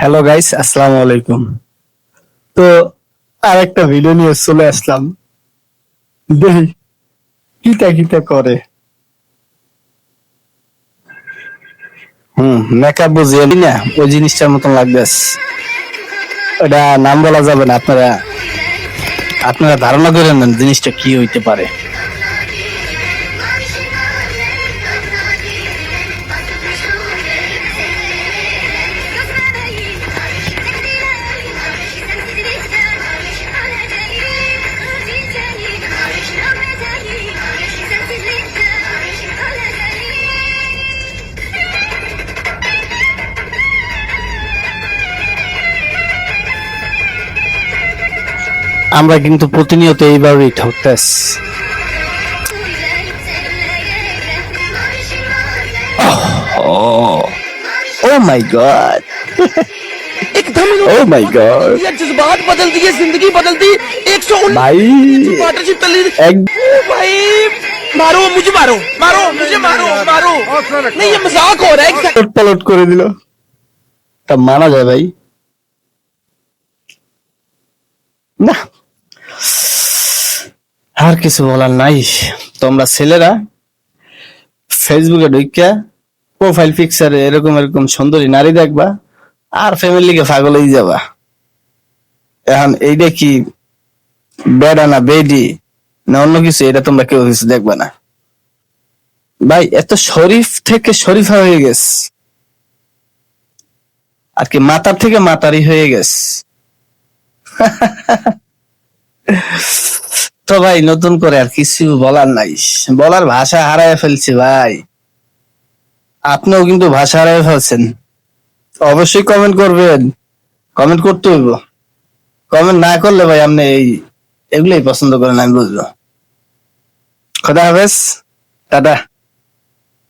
Hello guys আসসালামু আলাইকুম তো আরেকটা ভিডিও নিয়ে চলে আসলাম। দেখি কিতা কিতা করে। হুম মেকআপ বুঝিয়ে নি, ওই জিনিসটার মতন লাগতেছে ওটা নাম বলা যাবে না, আপনারা আপনারা ধারণা করেন জিনিসটা কি হইতে পারে। আমরা কিন্তু প্রতিনিয়ত এইভাবেই ঠকতেছি ও মাই গড एकदम ও মাই গড ये जज्बात बदल दिए जिंदगी बदल दी एक सौ ভাই पार्टनरशिप तली এক भाई मारो मुझे मारो मारो मुझे मारो मारो नहीं ये मजाक हो रहा है एक सेकंड উলট পালট করে দিল তা মানা যায় ভাই না আর কিছু বলার নাই। তোমরা ছেলেরা ফেসবুকে ঢুকিয়া প্রোফাইল পিকচারে এরকম এরকম সুন্দরী নারী দেখবা, আর ফ্যামিলিকে হয়ে যাবা। এখন এইটা কি বেডা না বেডি না অন্য কিছু? এটা তোমরা কেউ কিছু দেখবা না। ভাই, এত শরীফ থেকে শরীফা হয়ে গেছে। আর কি মাতার থেকে মাতারি হয়ে গেছে। তো ভাই, নতুন করে আর কিছু বলার নাই। বলার ভাষা হারায় ফেলছি ভাই। আপনিও কিন্তু ভাষা হারায় ফেলছেন। অবশ্যই কমেন্ট করবেন। কমেন্ট করতে হইব। কমেন্ট না করলে ভাই আপনি এই এগুলোই পছন্দ করেন, আমি বুঝব। খোদা হাফেজ। টাটা।